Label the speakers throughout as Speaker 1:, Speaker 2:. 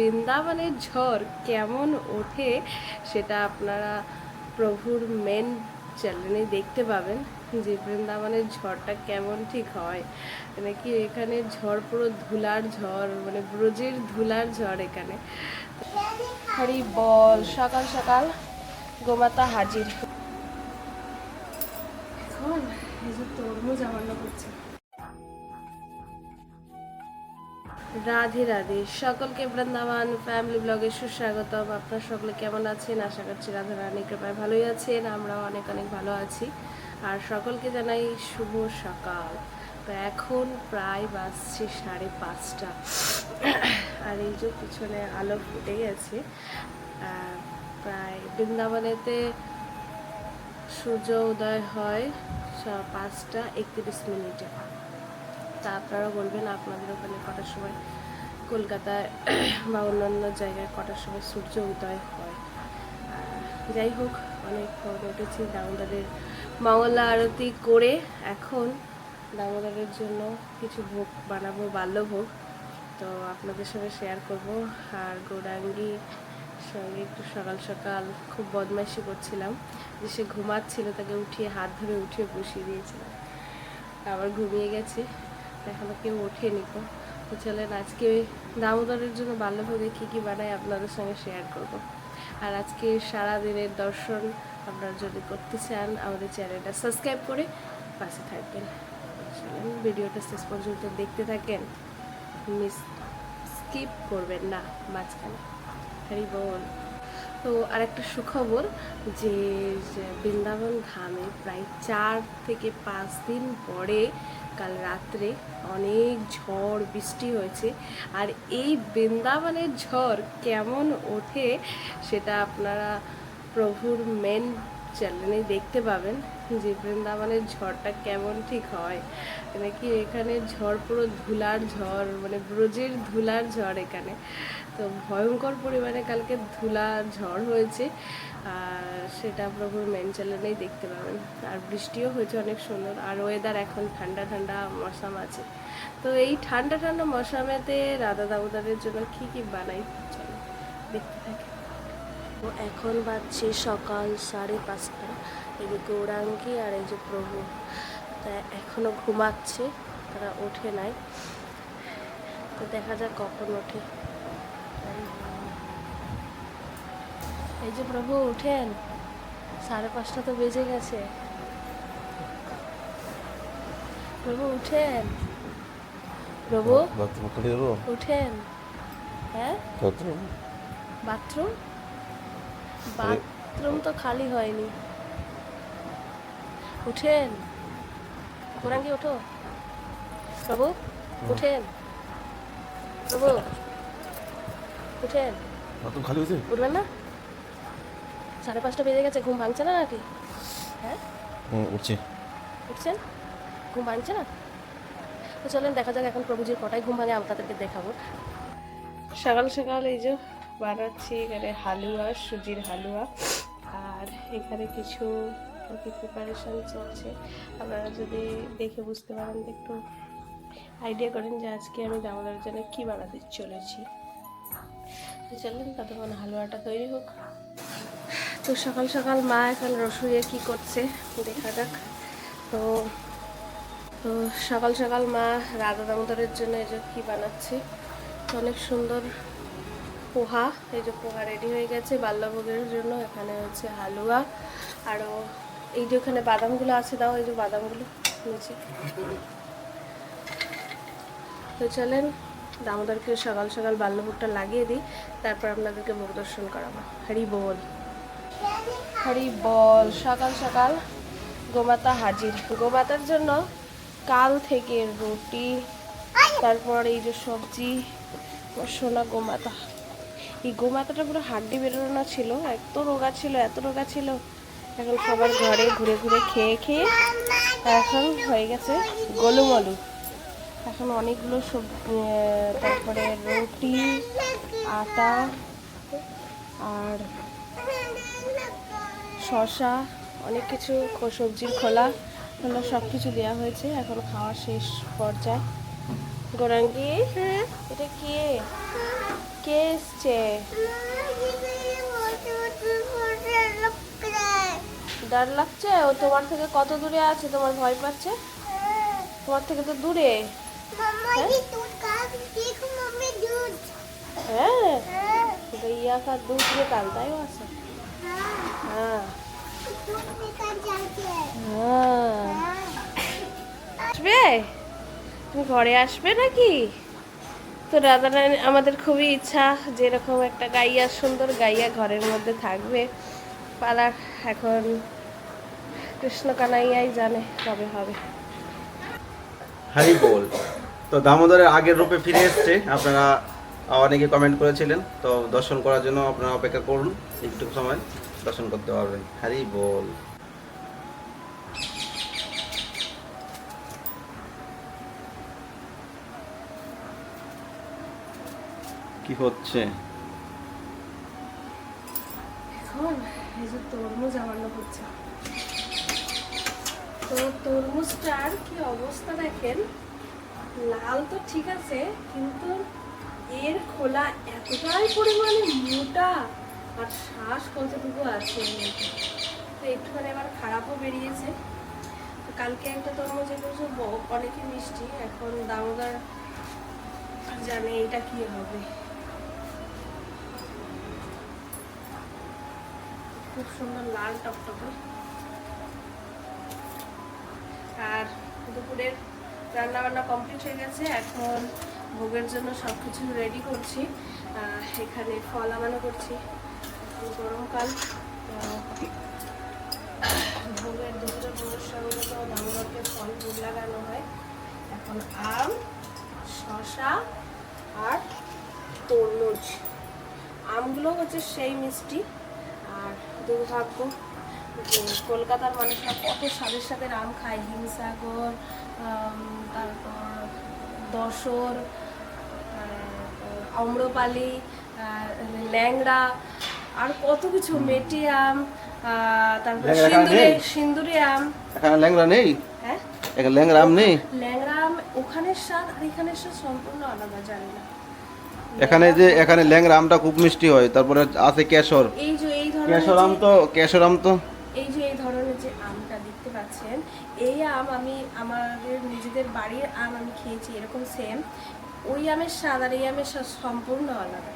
Speaker 1: বৃন্দাবনের ঝড় কেমন ওঠে সেটা আপনারা প্রভুর মেন চ্যানেলে দেখতে পাবেন যে বৃন্দাবনের ঝড়টা কেমন ঠিক হয়। নাকি এখানে ঝড় পুরো ধুলার ঝড় মানে ব্রজের ধুলার ঝড় এখানে। হরি বল, সকাল সকাল গোমাতা হাজির। এখন এই যে তরমুজ আমার করছে রাধে রাধে। সকলকে বৃন্দাবন ফ্যামিলি ব্লগে সুস্বাগতম। আপনার সকলে কেমন আছেন? আশা করছি রাধা রানী কৃপায় ভালোই আছেন। আমরাও অনেক অনেক ভালো আছি। আর সকলকে জানাই শুভ সকাল। তো এখন প্রায় বাজছে সাড়ে পাঁচটা। আর এই যে পিছনে আলো ফুটে গেছে। প্রায় বৃন্দাবনেতে সূর্য উদয় হয় পাঁচটা একত্রিশ মিনিটে। তা আপনারা বলবেন আপনাদের ওখানে কটার সময় কলকাতায় বা অন্যান্য জায়গায় কটার সময় সূর্য উদয় হয়? যাই হোক, অনেক ফোন উঠেছি দামোদরের মঙ্গলা আরতি করে এখন দামোদরের জন্য কিছু ভোগ বানাবো বাল্যভোগ তো আপনাদের সঙ্গে শেয়ার করব। আর গৌরাঙ্গি সঙ্গে একটু সকাল সকাল খুব বদমাইশি করছিলাম যে সে ঘুমাচ্ছিল, তাকে উঠিয়ে হাত ধরে উঠিয়ে বসিয়ে দিয়েছিলাম। আবার ঘুমিয়ে গেছে। এখনও কেউ ওঠেনি তো। তো চলেন আজকে দামোদরের জন্য বাল্যভোগে কী কী বানাই আপনাদের সঙ্গে শেয়ার করব। আর আজকে সারা দিনের দর্শন আপনারা যদি করতে চান, আমাদের চ্যানেলটা সাবস্ক্রাইব করে পাশে থাকবেন। ভিডিওটা শেষ পর্যন্ত দেখতে থাকেন। মিস স্কিপ করবেন না মাঝখানে। হরি বল। তো আর একটা সুখবর যে বৃন্দাবন ধামে প্রায় চার থেকে পাঁচ দিন পরে কাল রাত্রে অনেক ঝড়, বৃষ্টি হয়েছে। আর এই বৃন্দাবনের ঝড় কেমন ওঠে সেটা আপনারা প্রভুর মেন চ্যানেলে দেখতে পাবেন যে বৃন্দাবনের ঝড়টা কেমন ঠিক হয়। নাকি এখানে ঝড় পুরো ধুলার ঝড় মানে ব্রজের ধুলার ঝড় এখানে। তো ভয়ঙ্কর পরিমাণে কালকে ধুলা, ঝড় হয়েছে। সেটা প্রভুর মেন চ্যানেলেই দেখতে পাবেন। আর বৃষ্টিও হয়েছে অনেক সুন্দর। আর ওয়েদার এখন ঠান্ডা ঠান্ডা মৌসাম আছে। তো এই ঠান্ডা ঠান্ডা মৌসামেতে রাধা দামোদরের জন্য কী কী বানাই? চলো, দেখতে থাকি। তো এখন বাজছে সকাল সাড়ে পাঁচটা। এই যে গৌরাঙ্গী আর এই যে প্রভু, তা এখনও ঘুমাচ্ছে। তারা ওঠে নাই। তো দেখা যাক কখন ওঠে। এই যে প্রভু উঠেন। সাড়ে পাঁচটা তো বেজে গেছে। প্রভু উঠেন। প্রভু উঠেন। হ্যাঁ?
Speaker 2: বাথরুম?
Speaker 1: বাথরুম? বাথরুম তো খালি হয়নি। উঠেন। গোরাঙ্গি ওঠো? প্রভু উঠেন। প্রভু উঠেন।
Speaker 2: বাথরুম খালি হয়েছে?
Speaker 1: উঠবেন না? সাড়ে পাঁচটা বেজে গেছে ঘুম ভাঙছে না নাকি? হ্যাঁ?
Speaker 2: উঠছে।
Speaker 1: উঠছেন? ঘুম ভাঙছে না? তো চলেন দেখা যাক এখন প্রভুজির কটায় ঘুম ভাঙে আপনাদেরকে দেখাবো। সকাল সকাল এই যে বানাচ্ছি এখানে হালুয়া সুজির হালুয়া আর এখানে কিছু প্রিপারেশন চলছে। আপনারা যদি দেখে বুঝতে পারেন একটু আইডিয়া করেন যে আজকে আমি দামোদরের জন্য কী বানাতে চলেছি। তো চলেন ততক্ষণ হালুয়াটা তৈরি হোক। তো সকাল সকাল মা এখন রসুইয়ে কি করছে, দেখা যাক। তো তো সকাল সকাল মা রাধা দামোদরের জন্য এই যে কী বানাচ্ছে অনেক সুন্দর পোহা, এই যে পোহা রেডি হয়ে গেছে। বাল্যভোগের জন্য এখানে হচ্ছে হালুয়া আরও এই যে ওখানে বাদামগুলো আছে, দাও এই যে বাদামগুলো, নিচে। তো চলেন দামোদরকে সকাল সকাল বাল্যভোগটা লাগিয়ে দিই, তারপর আপনাদেরকে ভোগ দর্শন করাবো। হরি বল। হরি বল। সকাল সকাল গোমাতা হাজির। গোমাতার জন্য কাল থেকে রুটি, তারপর এই যে সবজি সোনা গোমাতা। এই গোমাতাটা পুরো হাড্ডি বেরোনো ছিল, এত রোগা ছিল, এত রোগা ছিল। এখন সবার ঘরে ঘুরে ঘুরে খেয়ে খেয়ে এখন হয়ে গেছে গোলুমলু। এখন অনেকগুলো তারপরে রুটি, আটা আর শসা, অনেক কিছু সবজির খোলা। খোলা সব কিছু দেওয়া হয়েছে। এখন খাওয়া শেষ পর্যায়ে। গোরাঙ্গি, এটা কে? কে এসছে? ডর লাগছে? ও তোমার থেকে কত দূরে আছে? তোমার ভয় পাচ্ছে? তোমার থেকে তো দূরে। হ্যাঁ गैया का दूध निकालता है वहाँ से हाँ हाँ আসবে তুমি ঘরে আসবে নাকি তো রাধারানী আমাদের খুবই ইচ্ছা যে এরকম একটা গাইয়া সুন্দর গাইয়া ঘরের মধ্যে থাকবে পালার এখন কৃষ্ণ কানাইয়াই জানে কবে হবে
Speaker 3: হারি বল তো দামোদরের আগের রূপে ফিরে এসছে। আপনারা অনেকে কমেন্ট করেছিলেন তো দর্শন করার জন্য আপনারা অপেক্ষা করুন একটু সময় দর্শন করতে পারবেন। হারি বল। কি হচ্ছে?
Speaker 1: এখন এই যে তরমুজ আমান্য হচ্ছে। তো তরমুজটার কি অবস্থা দেখেন? লাল তো ঠিক আছে, কিন্তু এর খোলা এতটাই পরিমাণে মোটা আর শ্বাস কতটুকু আছে তো একটুখানি আবার খারাপও বেরিয়েছে। কালকে একটা তরমুজ এনেছে অনেকই মিষ্টি, এখন দামোদর জানে এটা কি হবে। খুব সুন্দর লাল টকটকে। আর দুপুরের রান্না বান্না কমপ্লিট হয়ে গেছে। এখন ভোগের জন্য সব কিছু রেডি করছি এখানে ফল আমানো করছি। গরমকাল ভোগের দুপুরে ভোগের সঙ্গে তো দামোদরকে ফল ভোগ লাগানো হয়। এখন আম শশা আর তরমুজ। আমগুলো হচ্ছে সেই মিষ্টি। আর দুর্ভাগ্য কলকাতার মানুষরা কত স্বাদের সাথে আম খায়। হিমসাগর তারপর দশর আহ, আম্রপালি ল্যাংড়া আর কত কিছু মেটি আম তারপর সিন্দুরে? সিন্দুরে আম।
Speaker 3: এখানে ল্যাংরা নেই?
Speaker 1: হ্যাঁ?
Speaker 3: এখানে ল্যাংরা আম নেই?
Speaker 1: ল্যাংড়া আম ওখানের স্বাদ আর এখানের স্বাদ সম্পূর্ণ আলাদা জানি না।
Speaker 3: এখানে যে এখানে ল্যাংরা আমটা খুব মিষ্টি হয় তারপরে আছে কেশর।
Speaker 1: এই যে এই ধরনের
Speaker 3: কেশর আম তো কেশর আম তো
Speaker 1: এই যে এই ধরনের যে আমটা দেখতে পাচ্ছেন, এই আম আমি আমাদের নিজেদের বাড়ির আম আমি খেয়েছি, এরকম সেম ওই আমের স্বাদ আর এই আমের স্বাদ সম্পূর্ণ আলাদা।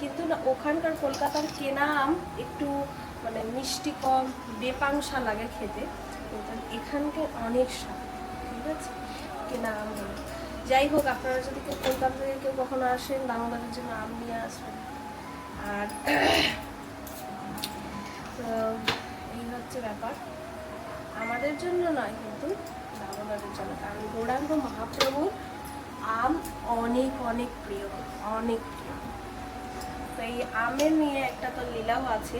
Speaker 1: কিন্তু না, ওখানকার কলকাতার কেনা আম একটু মানে মিষ্টি কম বেপাংসা লাগে খেতে। কিন্তু এখানকার অনেক স্বাদ, ঠিক আছে? কেনা আম যাই হোক, আপনারা যদি কেউ কলকাতা থেকে কেউ কখনো আসেন দামোদরের জন্য আম নিয়ে আসবেন। আর এই হচ্ছে ব্যাপার। আমাদের জন্য নয় কিন্তু দামোদরের জন্য। কারণ গৌরাঙ্গ মহাপ্রভুর আম অনেক অনেক প্রিয় অনেক প্রিয়। তো এই আমের নিয়ে একটা তো লীলাও আছে।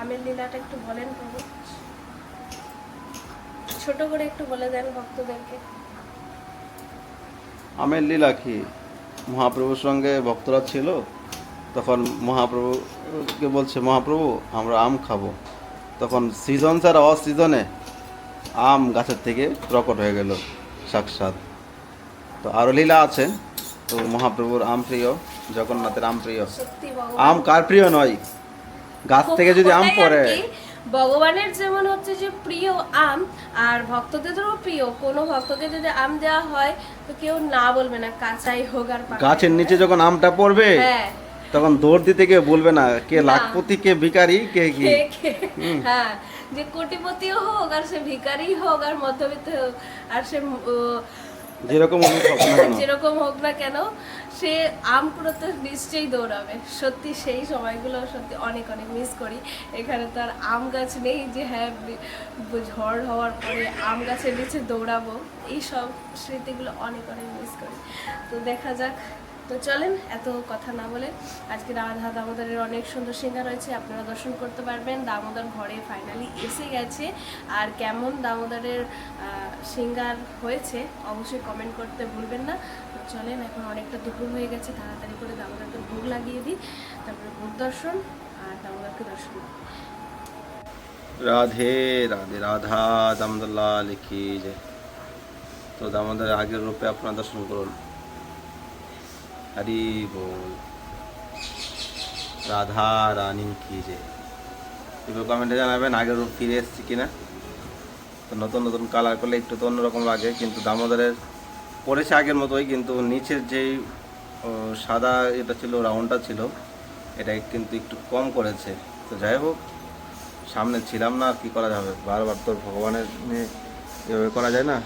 Speaker 1: আমের লীলাটা একটু বলেন প্রভু। ছোট করে একটু বলে দেন ভক্তদেরকে।
Speaker 3: আমের লীলা কি? মহাপ্রভুর সঙ্গে ভক্তরা ছিল? তখন মহাপ্রভুকে বলছে মহাপ্রভু আমরা আম খাব। তখন সিজন ছাড়া অসিজনে আম গাছের থেকে প্রকট হয়ে গেল সাক্ষাৎ। তো আরও লীলা আছে। তো মহাপ্রভুর আম প্রিয় জগন্নাথের আম প্রিয়। আম কার প্রিয় নয়? গাছ থেকে যদি আম পড়ে।
Speaker 1: ভগবানের যেমন হচ্ছে যে প্রিয় আম আর ভক্তদেরও প্রিয় কোনো ভক্তকে যদি আম দেওয়া হয় তো কেউ না বলবে না কাঁচাই হোক আর
Speaker 3: গাছের নিচে যখন আমটা পড়বে
Speaker 1: হ্যাঁ।
Speaker 3: তখন দৌড় দিতে কেউ বলবে না কে। লাখপতি কে ভিকারি কে কি?
Speaker 1: হ্যাঁ যে কোটিপতিও হোক আর সে ভিখারি হোক আর মধ্যবিত্ত হোক আর সে
Speaker 3: যেরকম
Speaker 1: যেরকম হোক না কেন সে আম কুড়োতে নিশ্চয়ই দৌড়াবে। সত্যি সেই সময়গুলো সত্যি অনেক অনেক মিস করি। এখানে তো আর আম গাছ নেই যে হ্যাঁ ঝড় হওয়ার পরে আম গাছের নিচে দৌড়াবো। এই সব স্মৃতিগুলো অনেক অনেক মিস করি। তো দেখা যাক তো চলেন, এত কথা না বলে আজকে রাধা দামোদরের অনেক সুন্দর সিঙ্গার রয়েছে, আপনারা দর্শন করতে পারবেন। দামোদর ঘরে ফাইনালি এসে গেছে। আর কেমন দামোদরের সিঙ্গার হয়েছে, অবশ্যই কমেন্ট করতে ভুলবেন না। চলেন, এখন অনেকটা দুপুর হয়ে গেছে, তাড়াতাড়ি করে দামোদরকে ভোগ লাগিয়ে দিই। তারপরে ভোগ দর্শন আর দামোদরকে দর্শন
Speaker 3: রাধে রাধে, রাধা দামোদরলা লিখি যে তো দামোদর আগের রূপে আপনারা দর্শন করুন। হরি বল রাধা রানী কি যে এবার কমেন্টে জানাবেন, আগের রূপ ফিরে এসেছি কিনা? তো নতুন নতুন কালার করলে একটু তো অন্যরকম লাগে, কিন্তু দামোদরের পড়েছে আগের মতোই, কিন্তু নিচের যেই সাদা এটা ছিল রাউন্ডটা ছিল, এটা কিন্তু একটু কম করেছে। তো যাই হোক, সামনে ছিলাম না, আর কি করা যাবে? বারবার তো ভগবানের নিয়ে এভাবে করা যায় না।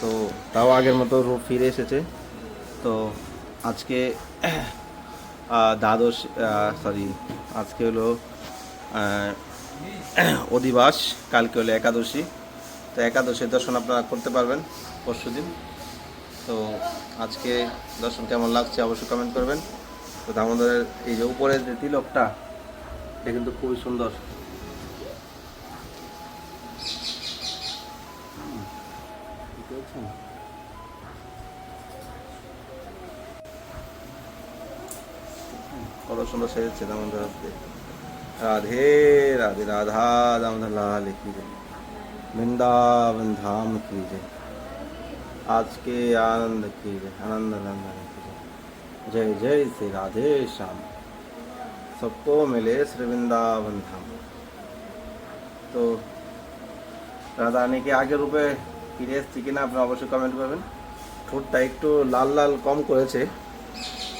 Speaker 3: তো তাও আগের মতো রূপ ফিরে এসেছে। তো আজকে দ্বাদশ সরি আজকে হলো অধিবাস, কালকে হলো একাদশী। তো একাদশীর দর্শন আপনারা করতে পারবেন পরশু দিন তো আজকে দর্শন কেমন লাগছে অবশ্যই কমেন্ট করবেন। তো দামোদরের এই যে উপরের যে তিলকটা, এটা কিন্তু খুবই সুন্দর। বুঝতে পারছেন? কত সুন্দর সেজেছে দামোদর আজকে রাধে রাধে রাধা দামোদর লাল কি জয় वृंदावन धाम की जय आज के आनंद की जय आनंद नंदन की जय जय जय श्री राधे श्याम सबको मिले श्री वृंदावन धाम তো রাধারানীকে আগের রূপে ফিরে এসছি কিনা আপনি অবশ্যই কমেন্ট করবেন ঠোঁটটা একটু লাল লাল কম করেছে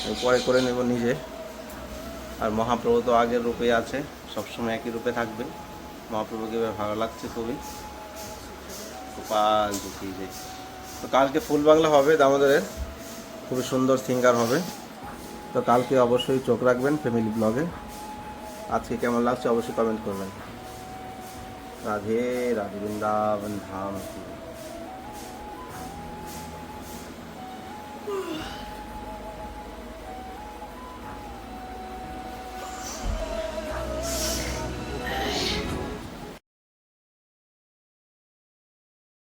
Speaker 3: আমি পরে করে নেব নিজে আর মহাপ্রভু তো আগের রূপে আছে, সবসময় একই রূপে থাকবে মহাপ্রভুকে এবার ভালো লাগছে খুবই। কপাল তো কালকে ফুল বাংলা হবে দামোদরের, খুবই সুন্দর সিঙ্গার হবে। তো কালকে অবশ্যই চোখ রাখবেন ফ্যামিলি ব্লগে। আজকে কেমন লাগছে অবশ্যই কমেন্ট করবেন। রাধে রাধে, বৃন্দাবন ধাম।